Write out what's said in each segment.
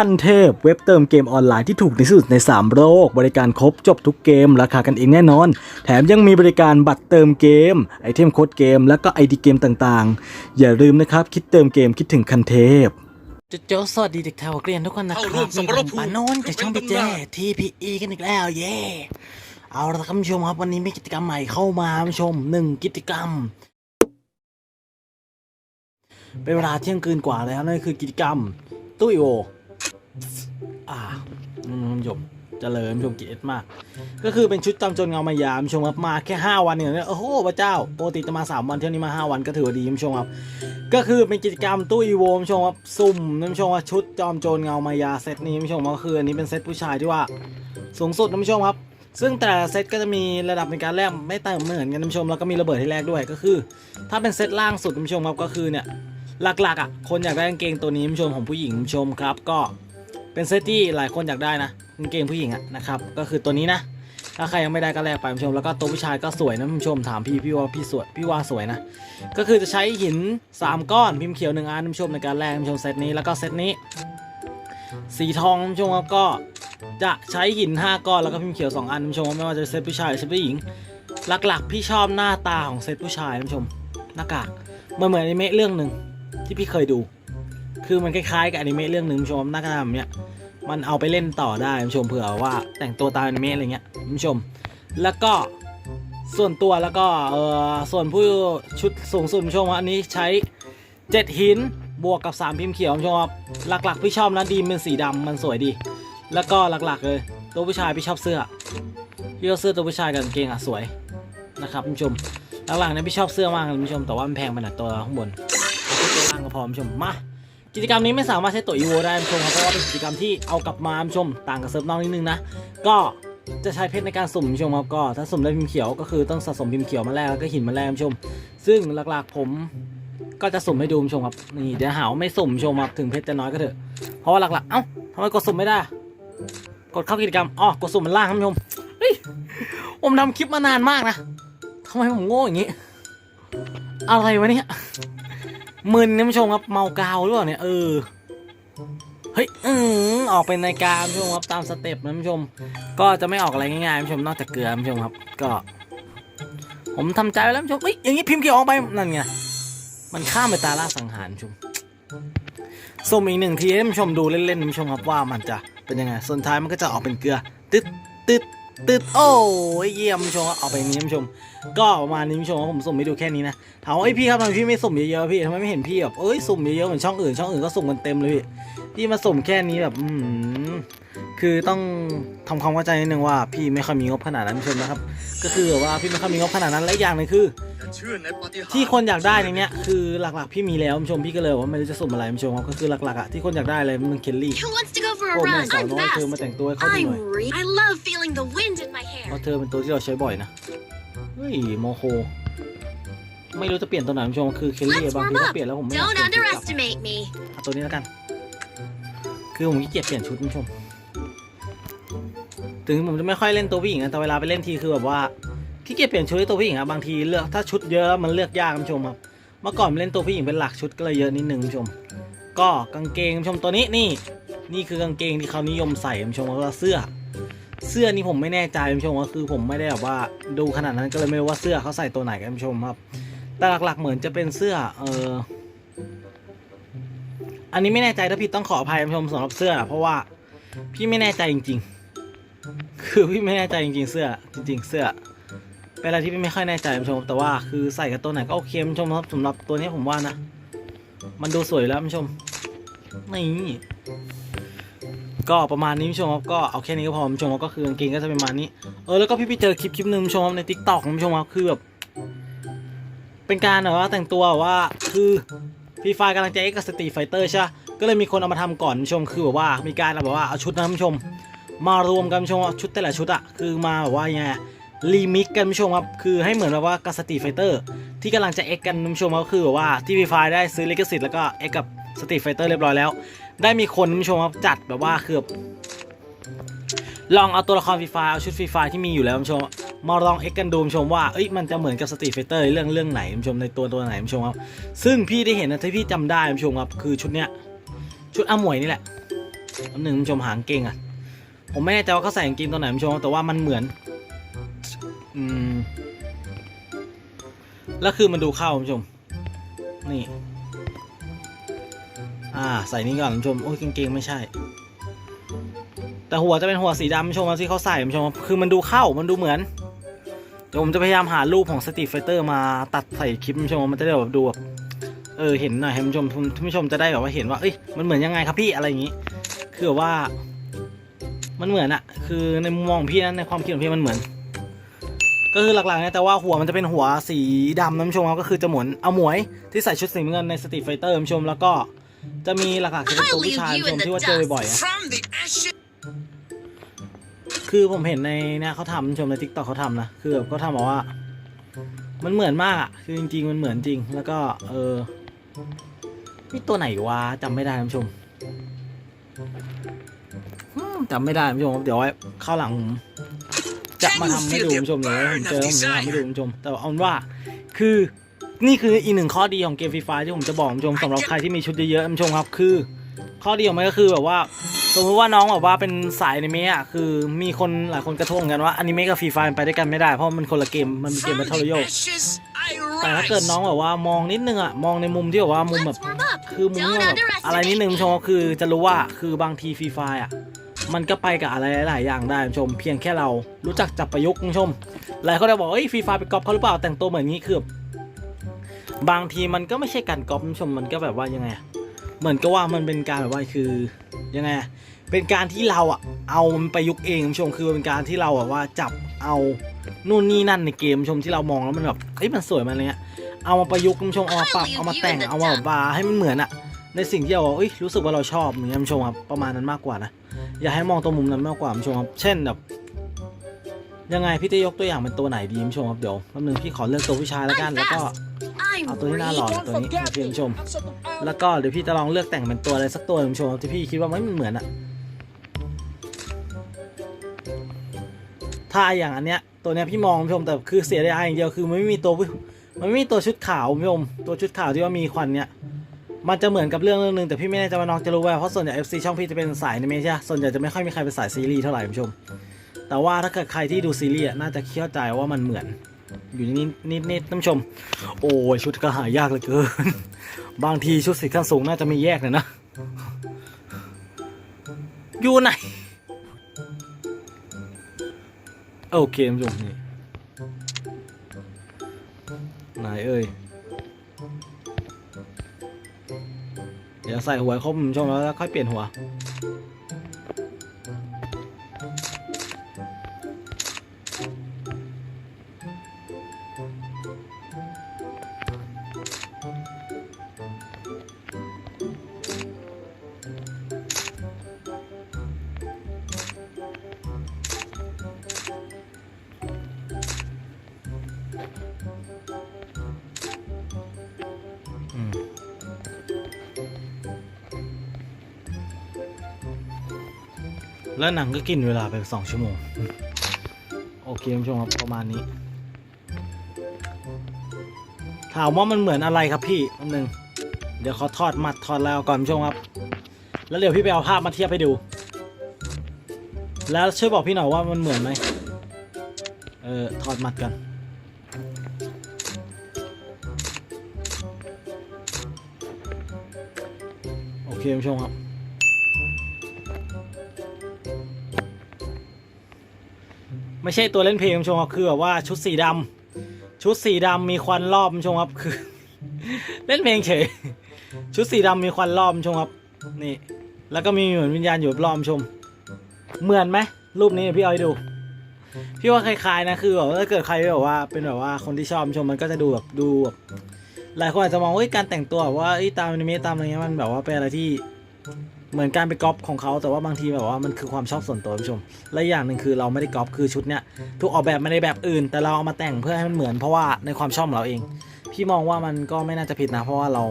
ขั้นเทพเว็บเติมเกมออนไลน์ที่ถูกที่สุดใน 3 โลก บริการครบจบทุกเกม ราคากันเองแน่นอน แถมยังมีบริการบัตรเติมเกม ไอเทมโค้ดเกม และก็ไอดีเกมต่างๆ อย่าลืมนะครับ คิดเติมเกมคิดถึงคันเทพจุดโจสวัสดีเด็กแถวเรียนทุกคนนะคเข้ารัร่บวมสมรภูมิปานโนนจากช่องเป็พีนเจตำนานทีพีอีกันอีกแล้วเย่เอาละครับคุณผู้ชมครับวันนี้มีกิจกรรมใหม่เข้ามาคุณผู้ชมหนึ่งกิจกรรมเป็นเวลาเที่ยงคืนกว่าแล้วนั่นคือกิจกรรมตุ้ยโอ อ่าอืมคุณผู้ชมเจริญชมกิจเอ็ดมาก ก็คือเป็นชุดจำจนเงามายามชมครับมาแค่ 5 วันเนี่ยโอ้โหพระเจ้าปกติจะมา 3 วันเที่ยวนี้มา 5 วันก็ถือว่าดีชมครับ ก็คือเป็นกิจกรรมตู้อีโวมชมว่าสุ่มน้ำชมว่าชุดจอมโจรเงามายาเซตนี้น้ำชมว่าคืออันนี้เป็นเซตผู้ชายที่ว่าสูงสุดน้ำชมครับ ซึ่งแต่เซตก็จะมีระดับในการแลกไม่ต่างเหมือนกันน้ำชมแล้วก็มีระเบิดให้แลกด้วยก็คือ ถ้าเป็นเซตล่างสุดน้ำชมครับก็คือเนี่ยหลักๆอะคนอยากได้กางเกงตัวนี้น้ำชมของผู้หญิงน้ำชมครับก็ เป็นเซตที่หลายคนอยากได้นะกางเกงผู้หญิงอะนะครับก็คือตัวนี้นะ ถ้าใครยังไม่ได้ก็แลกไปน้ชม แล้วก็ตัวผู้ชายก็สวยนะน้ชมถามพี่พี่ว่าพี่สวยพี่ว่าสวยนะ ก็คือจะใช้หิน 3 ก้อนพิมพ์เขียว1อันท่านผู้ชมในการแลกผู้ชมเซตนี้แล้วก็เซตนี้ สีทองผู้ชมครับก็จะใช้หิน 5 ก้อนแล้วก็พิมพ์เขียว 2 อันผู้ชมไม่ว่าจะเซตผู้ชายหรือเซตผู้หญิง หลักๆ พี่ชอบหน้าตาของเซตผู้ชายผู้ชมหน้ากากมันเหมือนอนิเมะเรื่องหนึ่งที่พี่เคยดู คือมันคล้ายๆกับอนิเมะเรื่องหนึ่งชมน้ากากแบบเนี้ยมันเอาไปเล่นต่อได้ท่านผู้ชมเผื่อว่าแต่งตัวตามอนิเมะอะไรเงี้ยท่านผู้ชม แล้วก็ส่วนตัวแล้วก็เออส่วนผู้ชุดสูงสุดผู้ชมอันนี้ใช้ 7 หินบวกกับ 3 พิมพ์เขียวผู้ชมครับหลักๆพี่ชอบนะดีมเป็นสีดำมันสวยดี แล้วก็หลักๆเลยตัวผู้ชายพี่ชอบเสื้อพี่ชอบเสื้อตัวผู้ชายกับกางเกงอะสวยนะครับผู้ชมหลังๆเนี่ยพี่ชอบเสื้อมากเลยผู้ชมแต่ว่ามันแพงไปหน่อยตัวข้างบนตัวล่างก็พอผู้ชมมา กิจกรรมนี้ไม่สามารถใช้ตัวอีโวได้ผู้ชมครับเพราะว่าเป็นกิจกรรมที่เอากลับมาผู้ชมต่างกับเซิร์ฟนอกนิดนึงนะก็จะใช้เพชรในการสุ่มผู้ชมครับก็ถ้าสุ่มได้พิมพ์เขียวก็คือต้องสะสมพิมพ์เขียวมาแลกแล้วก็หินมาแลกผู้ชม ซึ่งหลักๆผมก็จะสุ่มให้ดูผู้ชมครับนี่เดี๋ยวหาว่าไม่สุ่มผู้ชมครับถึงเพชรจะน้อยก็เถอะเพราะว่าหลักๆเอ้าทำไมกดสุ่มไม่ได้ กดเข้ากิจกรรมอ๋อกดสุ่มมันล่างครับผู้ชมเฮ้ยผมทำคลิปมานานมากนะทำไมผมโง่อย่างนี้ อะไรวะเนี่ย มึนนะผู้ชมครับเมากาวหรือเปล่าเนี่ยเออเฮ้ยอือออกเป็นรายกาผู้ชมครับตามสเต็ปนะผู้ชม ก็จะไม่ออกอะไรง่ายๆผู้ชมนอกจากเกลือผู้ชมครับ ก็ ผมทำใจไว้แล้วผู้ชมเอ้ยอย่างนี้พิมพ์เกี่ออกไปนั่นไงมันข้ามไปตาล่าสังหารผู้ชมส่งอีกหนึ่งทีให้ผู้ชมดูเล่นๆผู้ชมครับว่ามันจะเป็นยังไงส่วนท้ายมันก็จะออกเป็นเกลือตึ๊ดตึ๊ด ตึดโอ้ยเยี่ยมชมเอาไปนี้ผู้ชม ก็ประมาณนี้ผู้ชมผมสุ่มให้ดูแค่นี้นะถามว่าไอพี่ครับทำไมพี่ไม่สุ่มเยอะๆพี่ทำไมไม่เห็นพี่แบบเอ้ยสุ่มเยอะๆเหมือนช่องอื่นช่องอื่นก็สุ่มกันเต็มเลยพี่ พี่มาสุ่มแค่นี้แบบ อืมคือต้องทำความเข้าใจนิดนึงว่าพี่ไม่ค่อยมีงบขนาดนั้นผู้ชมนะครับ ก็คือแบบว่าพี่ไม่ค่อยมีงบขนาดนั้นและอีกอย่างหนึงคือเชื่อในปาฏิหาริย์ที่คนอยากได้ในเนี้ยคือหลักๆพี่มีแล้วผู้ชมพี่ก็เลยว่าไม่รู้จะสุ่มอะไรผู้ชมครับก็คือหลักๆอะที่คนอยากได้เลยมันเคลลี่ Who wants to go for a โอ้แม่ run? สาว I'm น้อยเธอมา fast. แต่งตัวให้เขาดูหน่อย I'm re- I love feeling the wind in my เพ hair. ราะเธอเป็นตัวที่เราใช้บ่อยนะเฮ้ยโมโคไม่รู้จะเปลี่ยนตัวไหนผู้ชมคือเคลลี่ Let's บางที warm ก็ up. เปลี่ยนแล้วผมไม่อยาก Don't เปลี่ยนชุดกลับ underestimate me. เอาตัวนี้แล้วกัน คือผมขี้เกียจเปลี่ยนชุดคุณผู้ชม ถึงผมจะไม่ค่อยเล่นตัวผู้หญิงนะแต่เวลาไปเล่นทีคือแบบว่าขี้เกียจเปลี่ยนชุดให้ตัวผู้หญิงอะบางทีเลือกถ้าชุดเยอะแล้วมันเลือกยากคุณผู้ชมครับเมื่อก่อนเล่นตัวผู้หญิงเป็นหลักชุดก็เลยเยอะนิดนึงคุณผู้ชม ก็กางเกงคุณผู้ชมตัวนี้นี่นี่คือกางเกงที่เขานิยมใส่คุณผู้ชมแล้วก็เสื้อ เสื้อนี่ผมไม่แน่ใจคุณผู้ชมก็คือผมไม่ได้แบบว่าดูขนาดนั้นก็เลยไม่รู้ว่าเสื้อเขาใส่ตัวไหนกันคุณผู้ชมครับ แต่หลักๆเหมือนจะเป็นเสื้อเออ อันนี้ไม่แน่ใจถ้าผิดต้องขออภัยผู้ชมสำหรับเสื้อ เพราะว่าพี่ไม่แน่ใจจริง ๆ คือพี่ไม่แน่ใจจริงๆเสื้อ จริง ๆ เสื้อ เป็นอะไรที่พี่ไม่ค่อยแน่ใจผู้ชม แต่ว่าคือใส่กับตัวไหนก็โอเคผู้ชมครับสำหรับตัวนี้ผมว่านะ มันดูสวยแล้วผู้ชมนี่ก็ประมาณนี้ผู้ชมครับก็เอาแค่นี้ก็พอผู้ชมครับก็คือกางเกงก็จะเป็นประมาณนี้เออแล้วก็พี่ไปเจอคลิปคลิปหนึ่งผู้ชมครับในทิกตอกผู้ชมครับคือแบบเป็นการแบบว่าแต่งตัวว่าคือ รีไฟกำลังจะเอ็กซ์สตรีไฟเตอร์ใช่ก็เลยมีคนเอามาทำก่อนชมคือแบบว่ามีการแบบว่าเอาชุดนะคุณผู้ชม มารวมกันชมชุดแต่ละชุดอะคือมาแบบว่ายังไงรีมิกกันผู้ชมครับคือให้เหมือนแบบว่ากับสตรีไฟเตอร์ที่กำลังจะเอ็กกันผู้ชมก็คือแบบว่าที่ฟรีไฟได้ซื้อลิขสิทธิ์แล้วก็เอ็กกับสตรีไฟเตอร์เรียบร้อยแล้ว ได้มีคนผู้ชมครับจัดแบบว่าคือลองเอาตัวละครฟรีไฟเอาชุดฟรีไฟที่มีอยู่แล้วผู้ชม มาลองเอ็กกันดูชมว่าเอ้ยมันจะเหมือนกับสตรีทไฟเตอร์เรื่องเรื่องไหนชมในตัวตัวไหนชมครับซึ่งพี่ได้เห็นนะที่พี่จำได้ชมครับคือชุดเนี้ยชุดอาหมวยนี่แหละอันหนึ่งชมหางเก่งอะผมไม่แน่ใจว่าเขาใส่กางเกงตัวไหนชมแต่ว่ามันเหมือนอืมแล้วคือมันดูเข้าชมนี่อ่าใส่นี่ก่อนชมโอ้ยกางเกงไม่ใช่แต่หัวจะเป็นหัวสีดำคุณผู้ชมที่เขาใส่ชมคือมันดูเข้ามันดูเหมือน ดี๋ยวผมจะพยายามหารูปของสตรีทไฟเตอร์มาตัดใส่คลิปผู้ชมมันจะได้แบบดูแบบเออเห็นหน่อยให้ผู้ชมคุณผู้ชมจะได้แบบว่าเห็นว่าเอ้ยมันเหมือนยังไงครับพี่อะไรอย่างงี้ คือว่า มันเหมือนอะคือในมุมมองพี่นะในความคิดของพี่มันเหมือน ก็คือหลักๆเนี่ยแต่ว่าหัวมันจะเป็นหัวสีดำนะผู้ชมครับก็คือจะเหมือนเอาหมวยที่ใส่ชุดสีเงินในสตรีทไฟเตอร์ผู้ชมแล้วก็จะมีหลักๆจะเป็นตัวผู้ชายผู้ชมที่ว่าเจอบ่อยอะ คือผมเห็นในเนี่ยเขาทำชมในทิกตอกเขาทำนะคือแบบเขาทำบอกว่า มันเหมือนมากอะคือจริงๆมันเหมือนจริง แล้วก็เออมีตัวไหนวะจำไม่ได้คุณผู้ชมจำไม่ได้คุณผู้ชมเดี๋ยวไว้ข้าวหลังผมจะมาทำให้ดูคุณผู้ชมเดี๋ยผมเจอผมจะทำให้ดูคุณผู้ชม แต่เอาว่าคือนี่คืออีกหนึ่งข้อดีของเกมฟรีไฟที่ผมจะบอกคุณผู้ชมสำหรับใครที่มีชุดเยอะๆคุณผู้ชมครับ คือ ข้อดีของมันก็คือแบบว่า สมมติว่าน้องแบบว่าเป็นสายอนิเมะอะคือมีคนหลายคนกระทงกันว่าอนิเมะกับฟรีไฟมันไปด้วยกันไม่ได้เพราะมันคนละเกมมันเป็นเกม From แบทเทิลโย ashes I แต่ถ้าเกิดน้องแบบว่ามองนิดนึงอะมองในมุมที่แบบว่ามุมแบบคือมุมแบบอะไรนิดนึงชมคือจะรู้ว่าคือบางทีฟรีไฟอะมันก็ไปกับอะไรหลายอย่างได้คุณผู้ชม เพียงแค่เรารู้จักจับประยุกต์คุณผู้ชมหลายคนจะบอกเอ้ยฟรีไฟไปก๊อปเขาหรือเปล่าแต่งตัวเหมือนนี้คือบางทีมันก็ไม่ใช่การก๊อปคุณผู้ชมมันก็แบบว่ายังไงเหมือนก็ว่ามันเป็นการแบบว่าคือ ยังไงเป็นการที่เราอะเอามันไปยุกเองคุณผู้ชมคือเป็นการที่เราแบบว่าจับเอานู่นนี่นั่นในเกมคุณผู้ชมที่เรามองแล้วมันแบบเฮ้ยมันสวยมันอะไรเงี้ยเอามาประยุกต์คุณผู้ชมเอามาปรับเอามาแต่งเอามาแบบว่าให้มันเหมือนอะในสิ่งที่เราเอ้ยรู้สึกว่าเราชอบอย่างเงี้ยคุณผู้ชมครับประมาณนั้นมากกว่านะอย่าให้มองตรงมุมนั้นมากกว่าคุณผู้ชมครับเช่นแบบยังไงพี่จะยกตัวอย่างเป็นตัวไหนดีคุณผู้ชมครับเดี๋ยวแป๊บนึงพี่ขอเลือกตัวผู้ชายแล้วกันแล้วก็ เอาตัวที่หน้าหล่อ ready. ตัวนี้โอเคคุณผู้ชม แล้วก็เดี๋ยวพี่จะลองเลือกแต่งเป็นตัวอะไรสักตัวหนึ่งคุณผู้ชมครับที่พี่คิดว่ามันเหมือนอะถ้าอย่างอันเนี้ยตัวเนี้ยพี่มองคุณผู้ชมแต่คือเสียดายอย่างเดียวคือมันไม่มีตัวผู้มันไม่มีตัวชุดขาวคุณผู้ชมตัวชุดขาวที่ว่ามีควันเนี้ยมันจะเหมือนกับเรื่องเรื่องหนึงแต่พี่ไม่แน่ใจว่าน้องจะรู้ว่าเพราะส่วนใหญ่ FC ช่องพี่จะเป็นสายอนิเมะใช่ไหมส่วนใหญ่จะไม่ค่อยมีใครเป็นสายซีรีส์เท่าไหร่คุณผู้ชม แต่ว่าถ้าเกิดใครที่ดูซีรีส์อะน่าจะเข้าใจว่ามันเหมือน อยู่นิดนิดนิดท่านผู้ชม โอ้ยชุดก็หายากเหลือเกิน บางทีชุดสีขั้นสูงน่าจะไม่แยกเลยนะ อยู่ไหน โอเคท่านผู้ชมนี่ไหนเอ่ยเดี๋ยวใส่หัวครบคุณผู้ชมแล้วค่อยเปลี่ยนหัว แล้วหนังก็กินเวลาไปสองชั่วโมง โอเคคุณผู้ชมครับประมาณนี้ ถามว่ามันเหมือนอะไรครับพี่อันหนึ่งเดี๋ยวเขาทอดมัดทอดแล้วก่อนคุณผู้ชมครับ แล้วเดี๋ยวพี่ไปเอาภาพมาเทียบให้ดู แล้วช่วยบอกพี่หน่อยว่ามันเหมือนไหมเออทอดมัดกันโอเคคุณผู้ชมครับ ไม่ใช่ตัวเล่นเพลงคุณผู้ชมครับคือแบบว่าชุดสีดำชุดสีดำมีควันรอบคุณผู้ชมครับคือ เล่นเพลงเฉย ชุดสีดำมีควันรอบคุณผู้ชมครับ นี่ แล้วก็มีเหมือนวิญญาณอยู่รอบคุณผู้ชม เหมือนไหมรูปนี้พี่เอาให้ดู พี่ว่าคล้ายๆนะคือแบบว่าถ้าเกิดใครแบบว่าเป็นแบบว่าคนที่ชอบชมมันก็จะดูแบบดูแบบหลายคนอาจจะมองว่าการแต่งตัวแบบว่าตามอนิเมะตามอะไรเงี้ยมันแบบว่าเป็นอะไรที่ เหมือนการไปก๊อปของเขาแต่ว่าบางทีแบบว่ามันคือความชอบส่วนตัวคุณผู้ชม และอีกอย่างหนึ่งคือเราไม่ได้ก๊อปคือชุดเนี้ยถูกออกแบบมาในแบบอื่น แต่เราเอามาแต่งเพื่อให้มันเหมือนเพราะว่าในความชอบของเราเอง พี่มองว่ามันก็ไม่น่าจะผิดนะ เพราะว่าเรา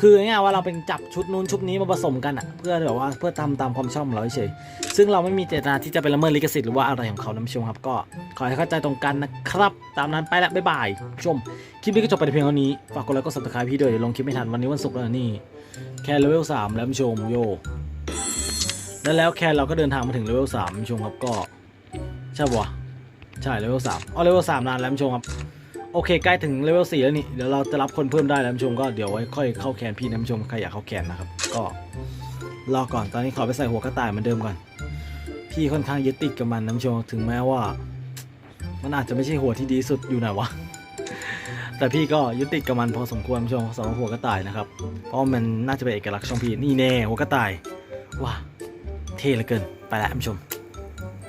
คือง่ยว่าเราเป็นจับชุดนู้นชุดนี้มาผสมกันอะเพื่อแบบว่าเพื่อทำตามความชอบของเราเฉยซึ่งเราไม่มีเจตนาที่จะไปละเมิดลิขสิทธิ์หรือว่าอะไรของเขานะผู้ชมครับ ก็ขอให้เข้าใจตรงกันนะครับ ตามนั้นไปล้วบ๊ายบายชมคลิปนี้ก็จบไปแต่เพียงเท่านี้ฝากกดไลค์กด subscribe พี่ด้วยเดี๋ยวลงคลิปไม่ทันวันนี้วันศุกร์แล้วนี่แค่เลเวลสามแล้วผู้ชมโยแล้วแล้วแคนเราก็เดินทางมาถึงเลเวลสามผู้ชมครับก็ใช่ปะใช่เลเวลสามอ๋อเลเวลสามนานแล้วผู้ชมครับ โอเคใกล้ถึงเลเวลสี่แล้วนี่เดี๋ยวเราจะรับคนเพิ่มได้แล้วท่านผู้ชมก็เดี๋ยวไว้ค่อยเข้าแคนพี่นะท่านผู้ชมใครอยากเข้าแคนนะครับ ก็รอก่อนตอนนี้ขอไปใส่หัวกระต่ายเหมือนเดิมก่อนพี่ค่อนข้างยึดติดกับมันนะท่านผู้ชมถึงแม้ว่า มันอาจจะไม่ใช่หัวที่ดีสุดอยู่ไหนวะแต่พี่ก็ยึดติดกับมันพอสมควรนผู้ชมสำหรับหัวกระต่ายนะครับเพราะมันน่าจะเป็นเอกลักษณ์ช่องพี่นี่แน่หัวกระต่ายว้าเท่เหลือเกินไปแล้วท่านผู้ชม